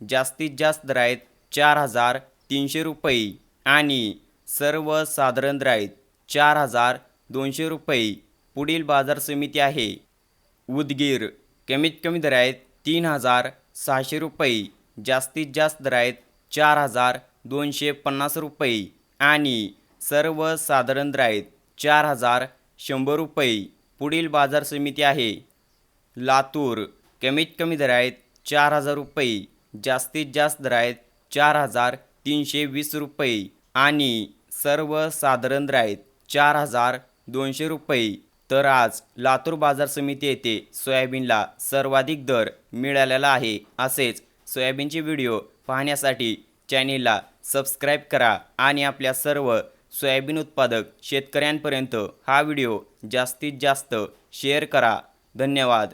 जास्तीत जास्त दर चार हजार तीनशे रुपये आणि सर्वसाधारण दर चार हजार दोनशे रुपये पुढील बाजार समिती आहे. उदगीर कमीत कमी दर आहेत तीन हजार सहाशे रुपये जास्तीत जास्त दर आहेत चार हजार दोनशे पन्नास रुपये आणि सर्वसाधारण दर चार हजार शंभर रुपये पुढील बाजार समिती आहे. लातूर कमीत कमी दर आहेत चार हजार रुपये जास्तीत जास्त दर चार हजार तीनशे वीस रुपये आणि सर्वसाधारण साधारण आहेत चार हजार दोनशे रुपये. तर आज लातूर बाजार समिती येथे सोयाबीनला सर्वाधिक दर मिळालेला आहे असेच सोयाबीनचे व्हिडिओ पाहण्यासाठी चॅनेलला सबस्क्राईब करा आणि आपल्या सर्व सोयाबीन उत्पादक शेतकऱ्यांपर्यंत हा व्हिडिओ जास्तीत जास्त शेअर करा. धन्यवाद.